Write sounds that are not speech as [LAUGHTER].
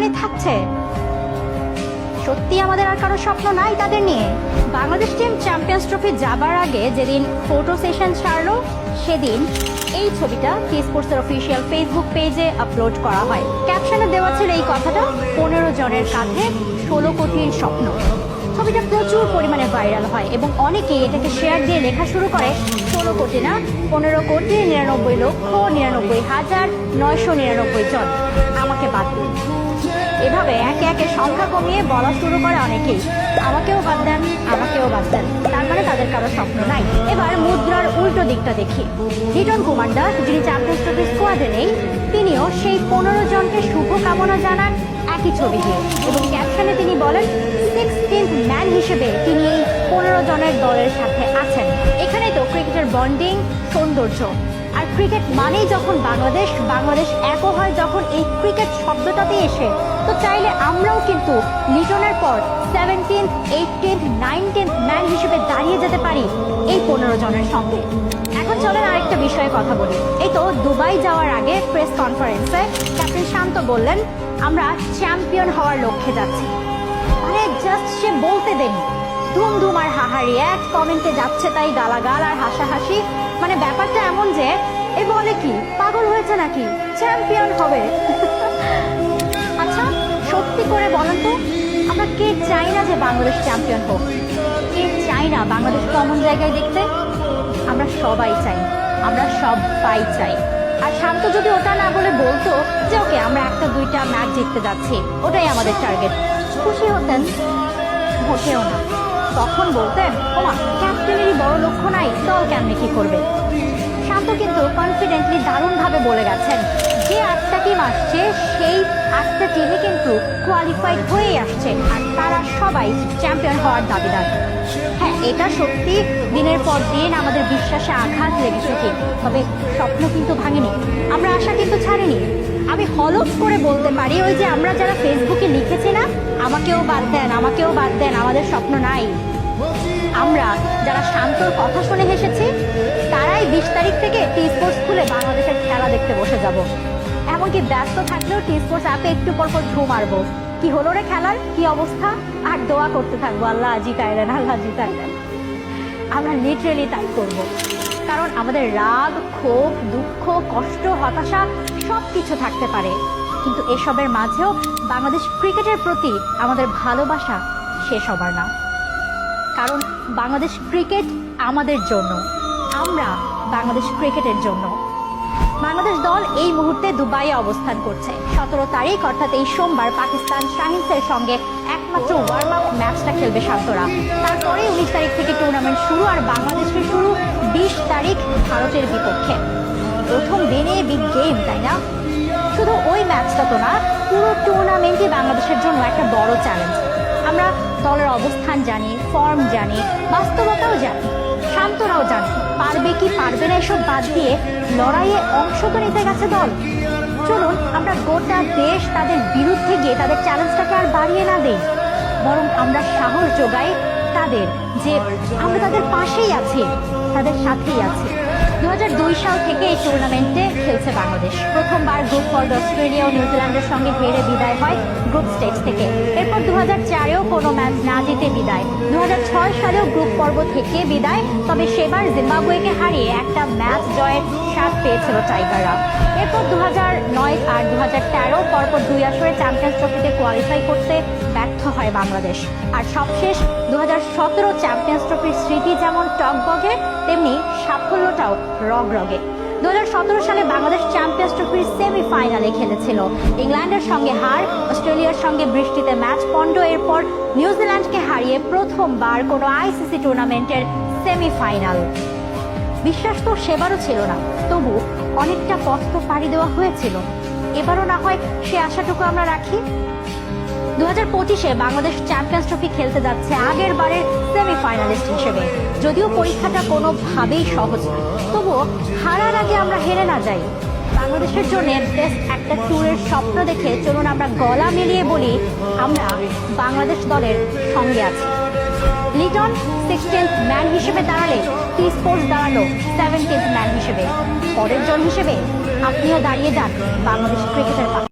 হ্যাঁ স্রেফ পনেরো জনই থাকছে। সত্যি আমাদের আর কারও স্বপ্ন নাই তাদের নিয়ে। বাংলাদেশ টিম চ্যাম্পিয়ন্স ট্রফি যাবার আগে যেদিন ফটো সেশন ছাড়লো, সেদিন এই ছবিটা টি স্পোর্টসের অফিসিয়াল ফেসবুক পেজে আপলোড করা হয়। ক্যাপশনে দেওয়া ছিল এই কথাটা, পনেরো জনের কাঁধে ষোলো কোটির স্বপ্ন। ছবিটা প্রচুর পরিমাণে ভাইরাল হয় এবং অনেকেই এটাকে শেয়ার দিয়ে লেখা শুরু করে, ষোলো কোটি না, পনেরো কোটি, নিরানব্বই লক্ষ, নিরানব্বই হাজার, নয়শো নিরানব্বই জন। আমাকে বাদ দিন। এভাবে একে একে সংখ্যা কমিয়ে বলা শুরু করে অনেকেই। আমাকেও বাদ দেন, আমাকেও বাদ দেন। তার মানে তাদের কারও স্বপ্ন নাই। এবার মুদ্রার উল্টো দিকটা দেখি। লিটন কুমার দাস, যিনি চ্যাম্পিয়ন্স ট্রফি স্কোয়াডে নেই, তিনিও সেই পনেরো জনকে শুভকামনা জানান একই ছবি দিয়ে। এবং ক্যাপশনে তিনি বলেন সিক্সটিন্থ ম্যান হিসেবে তিনি এই পনেরো জনের দলের সাথে আছেন। এখানেই তো ক্রিকেটের বন্ডিং সৌন্দর্য। আর ক্রিকেট মানেই যখন বাংলাদেশ বাংলাদেশ একও হয় যখন এই ক্রিকেট শব্দটাতে এসে তো চাইলে আমরাও কিন্তু লিটনের পর সেভেন্টিন্থ এইটিন্থ নাইনটিন্থ ম্যান হিসেবে দাঁড়িয়ে যেতে পারি এই পনেরো জনের সঙ্গে। এখন চলেন আরেকটা বিষয়ে কথা বলি। এই তো দুবাই যাওয়ার আগে প্রেস কনফারেন্সে ক্যাপ্টেন শান্ত বললেন, আমরা চ্যাম্পিয়ন হওয়ার লক্ষ্যে যাচ্ছি। আরে জাস্ট সে বলতে দেন ধুম ধুম আর হাহারি এক কমেন্টে যাচ্ছে তাই গালাগাল আর হাসাহাসি। মানে ব্যাপারটা এমন যে, এ বলে কি? পাগল হয়েছে নাকি? চ্যাম্পিয়ন হবে? [LAUGHS] সত্যি করে বলেন তো? আমরা কে চাই না যে বাংলাদেশ চ্যাম্পিয়ন হোক? কে চাই না বাংলাদেশ কমন জায়গায় দেখতে? আমরা সবাই চাই। আমরা সবাই চাই। আর শান্ত যদি ওটা না বলে বলতো যে ওকে, আমরা একটা দুইটা ম্যাচ জিততে যাচ্ছি, ওটাই আমাদের টার্গেট খুশি হতেন? মোটেও না। তখন বলতেন, ওমা ক্যাপ্টেনেরই বড় লক্ষ্য নাই, দল কেমনে কি করবে? শান্ত কিন্তু কনফিডেন্টলি দারুণভাবে বলে গেছেন। যে আটটা টিম আসছে, সেই আটটা টিমই কিন্তু কোয়ালিফাইড হয়েই আসছে। আর তারা সবাই চ্যাম্পিয়ন হওয়ার দাবিদার। হ্যাঁ এটা সত্যি দিনের পর দিন আমাদের বিশ্বাসে আঘাত লেগেছে ঠিক তবে স্বপ্ন কিন্তু ভাঙেনি। আমরা আশা কিন্তু ছাড়িনি। আমি হলফ করে বলতে পারি, ওই যে আমরা যারা ফেসবুকে লিখেছি না, আমাকেও বাদ দেন, আমাকেও বাদ দেন, আমাদের স্বপ্ন নাই। আমরা যারা শান্তর কথা শুনে হেসেছি, তারাই বিশ তারিখ থেকে টি স্পোর্টস খুলে বাংলাদেশের খেলা দেখতে বসে যাব। এমনকি ব্যস্ত থাকলেও টি স্পোর্টস অ্যাপে একটু পর পর ঢু মারবো। কি হলো রে খেলার? কি অবস্থা? আর দোয়া করতে থাকব আল্লাহ আজি জিতাইলেন আল্লাহ জি জিতাইলেন আমরা লিটারেলি তাই করব। কারণ আমাদের রাগ, ক্ষোভ, দুঃখ, কষ্ট, হতাশা সব কিছু থাকতে পারে। কিন্তু এসবের মাঝেও বাংলাদেশ ক্রিকেটের প্রতি আমাদের ভালোবাসা শেষ হবার না। কারণ বাংলাদেশ ক্রিকেট আমাদের জন্য। আমরা বাংলাদেশ ক্রিকেটের জন্য। বাংলাদেশ দল এই মুহূর্তে দুবাইয়ে অবস্থান করছে। সতেরো তারিখ, অর্থাৎ এই সোমবার পাকিস্তান শাহিনসের সঙ্গে একমাত্র ওয়ার্ম আপ ম্যাচটা খেলবে শান্তরা। তারপরে উনিশ তারিখ থেকে টুর্নামেন্ট শুরু আর বাংলাদেশের শুরু বিশ তারিখ ভারতের বিপক্ষে। প্রথম দিনে বিগ গেম তাই না? শুধু ওই ম্যাচটা তো না, পুরো টুর্নামেন্টই বাংলাদেশের জন্য একটা বড় চ্যালেঞ্জ আমরা দলের অবস্থান জানি ফর্ম জানি, বাস্তবতাও জানি, শান্তরাও জানি। পারবে কি পারবে না এসব বাদ দিয়ে লড়াইয়ে অংশ তো নিতে গেছে দল। চলুন, আমরা গোটা দেশ তাদের বিরুদ্ধে গিয়ে তাদের চ্যালেঞ্জটাকে আর বাড়িয়ে না দেই, বরং আমরা সাহস যোগাই তাদের যে আমরা তাদের পাশেই আছি, তাদের সাথেই আছি। দু সাল থেকে এই টুর্নামেন্টে খেলছে বাংলাদেশ। প্রথমবার গ্রুপ পর্ব অস্ট্রেলিয়া ও নিউজিল্যান্ডের সঙ্গে হেরে বিদায় হয় গ্রুপ স্টেজ থেকে। এরপর দু হাজার চারেও কোনো ম্যাচ না জিতে বিদায়। দু হাজার ছয় সালেও গ্রুপ পর্ব থেকে বিদায়, তবে সেবার জিম্বাবুয়েকে হারিয়ে একটা ম্যাচ জয়ের স্বাদ পেয়েছিল টাইগাররা। এরপর দু নয় আর দু তেরো পরপর দুই আসরে চ্যাম্পিয়ন্স ট্রফিতে কোয়ালিফাই করতে ব্যর্থ হয় বাংলাদেশ। আর সবশেষ দু সতেরো চ্যাম্পিয়ন্স ট্রফির স্মৃতি যেমন টকবগে, তেমনি সাফল্যটাও রগরগে। দু হাজার সতেরো সালে বাংলাদেশ চ্যাম্পিয়ন্স ট্রফির সেমিফাইনালে খেলেছিল। ইংল্যান্ডের সঙ্গে হার, অস্ট্রেলিয়ার সঙ্গে বৃষ্টিতে ম্যাচ পণ্ড, এরপর নিউজিল্যান্ডকে হারিয়ে প্রথমবার কোনো আইসিসি টুর্নামেন্টের সেমিফাইনাল। বিশ্বাস তো সেবারও ছিল না। তবু অনেকটা পথ তো পাড়ি দেওয়া হয়েছিল। এবারও না হয় সে আশাটুকু আমরা রাখি? দু হাজার পঁচিশে বাংলাদেশ চ্যাম্পিয়ন্স ট্রফি খেলতে যাচ্ছে আগের বারের সেমিফাইনালিস্ট হিসেবে। যদিও পরীক্ষাটা কোনোভাবেই সহজ না। তবুও হারার আগে আমরা হেরে না যাই। বাংলাদেশের জন্য বেস্ট একটা ট্যুরের স্বপ্ন দেখে চলুন আমরা গলা মিলিয়ে বলি, আমরা বাংলাদেশ দলের সঙ্গে আছি। লিটন সিক্সটিন্থ ম্যান হিসেবে দাঁড়ালে টি স্পোর্টস দাঁড়াল সেভেন্টিন্থ ম্যান হিসেবে। পরের জন হিসেবে আপনিও দাঁড়িয়ে যান বাংলাদেশ ক্রিকেটের